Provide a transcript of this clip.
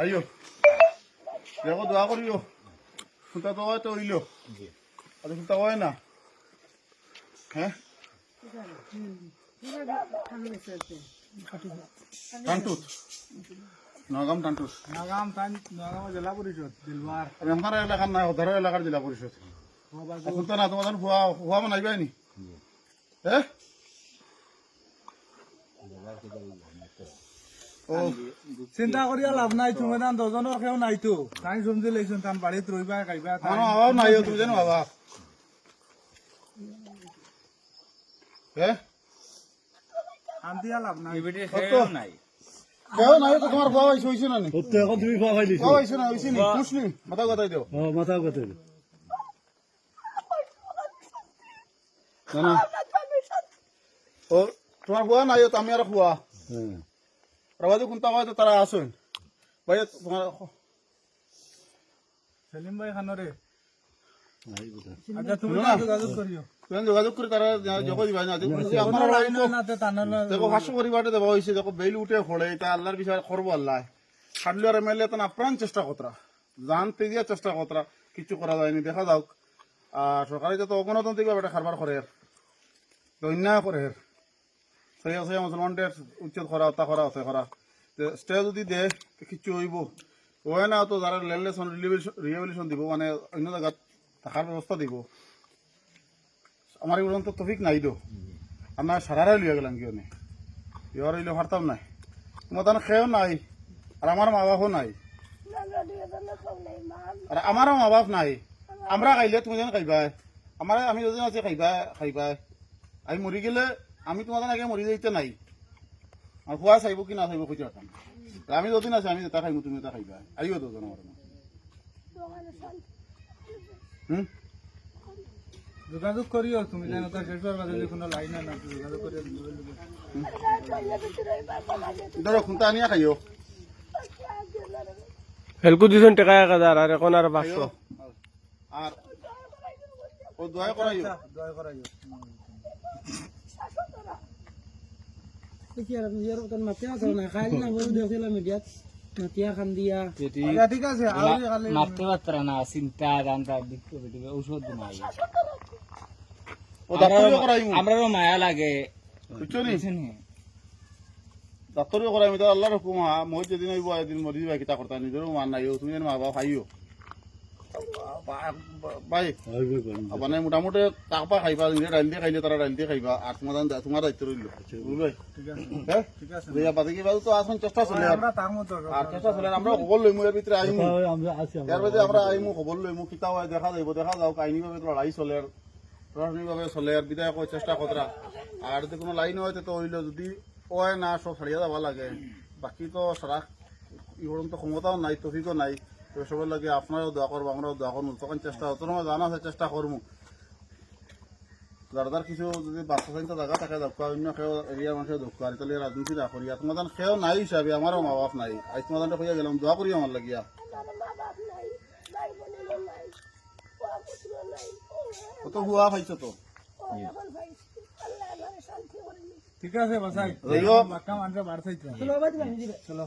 খাইও। দেখো দোয়া করিও। শুনতা তো হয় তো হইল। আর শুনতা হয় না। হ্যাঁ? টানটুত। নগাম টানটুত। নাগাম তান নাগাম জেলা পরিষদ দিলবার। আমি আমার এলাকার নাই অধার এলাকার জেলা পরিষদ। শুনতা না তোমাদের বানাইবাই নি? হ্যাঁ? চিন্তা করিয়া লাভ নাই তুমি তান দজনৰ কেউ নাইতো। তাই জুমজি লৈছোন তান বাৰীত খাইবা তাই অভাব নাই তুমি জানো অভাব হ্যাঁ শান্তিয়া লাভ নাই। কত কেউ নাই। তো তোমার বাবা হয়েছে হয়েছে না নি সত্য এখন তুমি খোৱা খাই বাবা হয়েছে না? হয়েছে নি মুসলিম মাথা কথাই দিও অ মাথা কথা না না। ও তোমার বুয়া নাই তো আমি আর খুয়া হ্যাঁ রাবাজু কোনটা হয় তো তারা আসুন। ভাই তোমার সেলিম ভাই দে। আচ্ছা। যোগাযোগ করে তারা দিবা না দেখো দেওয়া হয়েছে দেখো বেল উঠে ফোড়ে এটা আল্লাহর বিষয়ে করব আল্লাহ। আপ্রাণ চেষ্টা কতরা জানতে দিয়ে চেষ্টা কতরা কিছু করা যায়নি দেখা যাক। আর সরকারি যত অগণতান্ত্রিক এটা কারবার করে অন্যায় করে। সেই আছে মুসলমানদের উচ্ছেদ করা হত্যা করা আছে করা স্টে যদি দে তো কিছু হইব। ওই না, তো যারা লেনলেশন রিহেবিলিশন দিব মানে অন্য জায়গাত থাকার ব্যবস্থা দিব। আমার এগুলো তো তফিক নাই দো আমরা সারারাই লিয়ে গেলাম কিয় নে ইহর হইলে পারতাম নাই। তোমার তার খেয়েও নাই আর আমার মা বাপও নাই। আর আমারও মা বাপ নাই। আমরা খাইলে তুমি যেন খাইবা আমার আমি যদি আছে খাইবা খাইবা আমি মরি গেলে আমি তোমার আগে মরি যাইতে নাই। আর খোয়া চাইব কি না চাইব খুঁজে রাখাম আমি যদি আছে আমি যেটা খাইব তুমি এটা খাইবা। আইও তো জন আমার হুম? যোগাযোগ করিও তুমি যেন তার শেষ করবা যদি কোনো লাইন না যোগাযোগ করিও ধরো খুঁটা আনিয়া খাইও। হেলকু দিছেন টেকা এক হাজার আর এখন আর পাঁচশো। আর ও দয়া করাইও দয়া করাইও আচ্ছা ঠিক আছে আৰু কালি মারতে পারতারা না চিন্তা জানতা দেখতে পেতে ঔষধ নাই মায়া লাগে ডাক্তারিও করাইমু তো আল্লাহর হুকুম হা মই যেদিন হইব এদিন মরি যাবা কিতা করতা নিজেরও মান নাই তুমি মা বাবা খাইও পাৰিম মানে মোটামুটি তাকপা খাইবা নিজে ডাইল দিয়ে খাইলে তারা ডাইল দিয়ে খাইবা আর তোমার তোমার দায়িত্ব রইল বুঝলাই ঠিক আছে। ঠিক আছে। বাদে কি তো আসুন চেষ্টা চলে আর আমরা তার মতো আর চেষ্টা চলে আমরা খবর লইমু এর ভিতরে আইমু আমরা আছি আমরা আইমু খবর লইমু কিতা হয় দেখা যাইব দেখা যাও আইনি ভাবে তো লড়াই চলে আর প্রশাসনিক ভাবে চলে আর বিধায়ক চেষ্টা কতরা আর যদি কোনো লাইন হয় তো হইল যদি ওয় না সব ছাড়িয়ে যাবা লাগে। বাকি তো সারা ইহরম তো ক্ষমতাও নাই তফিকও নাই। তো সবার লাগে আপনারাও দোয়া করব আমরাও দোয়া করব। তখন চেষ্টা হতো না জানা আছে চেষ্টা করব। যার কিছু যদি বাচ্চা চাইতে জায়গা থাকে দক্কা অন্য খেয়েও এরিয়া মানুষের দক্কা আর তাহলে রাজনীতি না করি। তোমাদের খেয়েও নাই হিসাবে আমারও মা বাপ নাই। আজ তোমাদের হইয়া গেলাম দোয়া করি আমার লাগিয়া। কত হুয়া পাইছো তো? ঠিক আছে বাসাই। চলো।